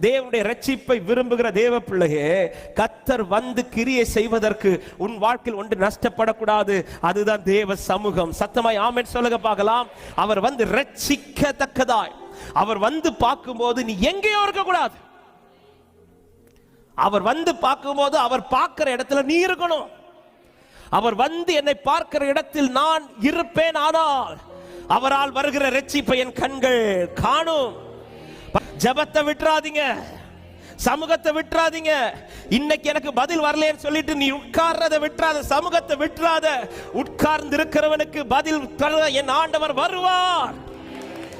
தேவனுடைய ரட்சிப்பை விரும்புகிற தேவ பிள்ளையே கத்தர் வந்து கிரியை செய்வதற்கு உன் வாழ்க்கையில் ஒன்று நஷ்டப்படக்கூடாது. அதுதான் தேவ சமூகம். சத்தமாய் ஆமேன். சொல்லுங்க பார்க்கலாம். அவர் வந்து ரட்சிக்கத்தக்கதாய் அவர் வந்து பார்க்கும்போது நீ எங்கேயோ இருக்கக்கூடாது. அவர் வந்து பார்க்கும்போது அவர் பார்க்கிற இடத்துல நீ இருக்கணும். அவர் வந்து என்னை பார்க்கிற இடத்தில் நான் இருப்பேன் ஆனால் அவரால் வருகிற ரட்சிப்பை என் கண்கள் காணும். ஜெபத்தை விட்டுறாதீங்க. சமூகத்தை விட்டுறாதீங்க. இன்னைக்கு எனக்கு பதில் வரலைன்னு சொல்லிட்டு நீ உட்கார்றத விட்டுறாத சமூகத்தை விட்டுறாத. உட்கார்ந்து இருக்கிறவனுக்கு பதில் தர என் ஆண்டவர் வருவார்.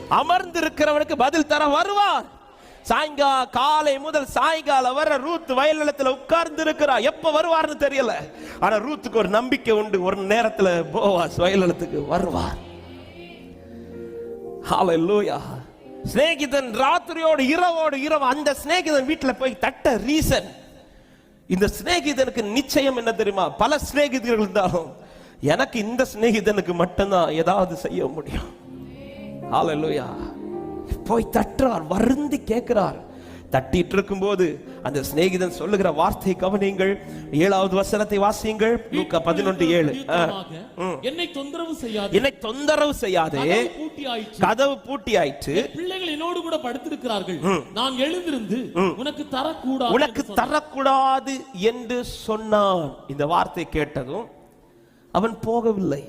அமர்ந்து இருக்கிறவனுக்கு பதில் தர வருவார். சாயங்கா காலை முதல் சாயங்காலம் வர ரூத் வயல் நிலத்துல உட்கார்ந்து இருக்கிறா எப்ப வருவார்னு தெரியல. ஆனா ரூத்துக்கு ஒரு நம்பிக்கை உண்டு. ஒரு நேரத்துல போவாஸ் வயல் நிலத்துக்கு வருவார். லூயா சிநேகிதன் ராத்திரியோடு இரவோடு இரவு அந்த சிநேகிதன் வீட்டுல போய் தட்ட ரீசன் இந்த சிநேகிதனுக்கு நிச்சயம் என்ன தெரியுமா? பல சிநேகிதர்கள் இருந்தாலும் எனக்கு இந்த சிநேகிதனுக்கு மட்டும்தான் ஏதாவது செய்ய முடியும். போய் தட்டுறார் வருந்தி கேட்கிறார். தட்டிட்டு இருக்கும்போது அந்த சிநேகிதன் சொல்லுகிற வார்த்தை கவனியுங்கள். ஏழாவது வசனத்தை வாசியுங்கள். லூக்கா பதினொன்று ஏழு. என்னை தொந்தரவு செய்யாது. என்னை தொந்தரவு செய்யாதே. கதவு பூட்டி ஆயிற்று பிள்ளைகள் என்னோடு கூட படுத்திருக்கிறார்கள். நான் எழுந்திருந்து உனக்கு தரக்கூடாது உனக்கு. தரக்கூடாது என்று சொன்னான். இந்த வார்த்தை கேட்டதும் அவன் போகவில்லை.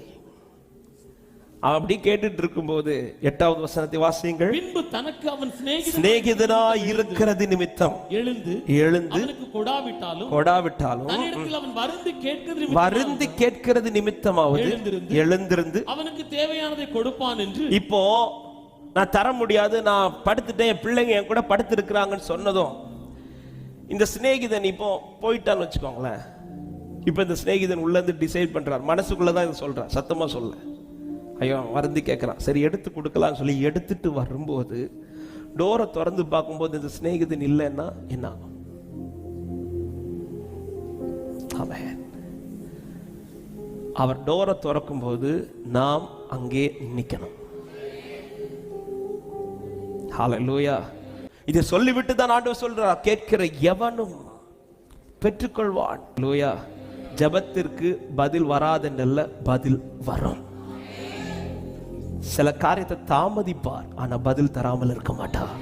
அப்படி கேட்டுட்டு இருக்கும்போது எட்டாவது வசனத்தை வாசியுங்கள். பின்பு தனக்கு அவன் சிநேகிதன் இருக்கிறது நிமித்தம். எழுந்து எழுந்து கொடாவிட்டாலும் கொடாவிட்டாலும் அவன் வருந்து கேட்கிறது வருந்தி கேட்கிறது நிமித்தமாவது. எழுந்திருந்து அவனுக்கு தேவையானதை கொடுப்பான் என்று இப்போ நான் தர முடியாது நான் படுத்துட்டேன் என் பிள்ளைங்க என் கூட படுத்திருக்கிறாங்கன்னு சொன்னதும் இந்த சிநேகிதன் இப்போ போயிட்டான்னு வச்சுக்கோங்களேன். இப்போ இந்த சிநேகிதன் உள்ளேருந்து டிசைட் பண்ணுறார் மனசுக்குள்ளே தான் இதை சொல்கிறேன் சத்தமாக சொல்ல. ஐயோ வருந்தி கேட்குறான். சரி எடுத்து கொடுக்கலாம்னு சொல்லி எடுத்துட்டு வரும்போது டோரை திறந்து பார்க்கும்போது இந்த சிநேகிதன் இல்லைன்னா என்ன ஆகும்? அவர் டோரை திறக்கும் போது நாம் அங்கே நிற்கணும் ஹாலலூயா இதை சொல்லிவிட்டு தான் ஆண்டவர் சொல்றார் கேட்கிற எவனும் பெற்றுக்கொள்வான். லூயா ஜெபத்திற்கு பதில் வராதென்றல்ல பதில் வரும். சில காரியத்தை தாமதிப்பார் ஆனா பதில் தராமல் இருக்க மாட்டார்.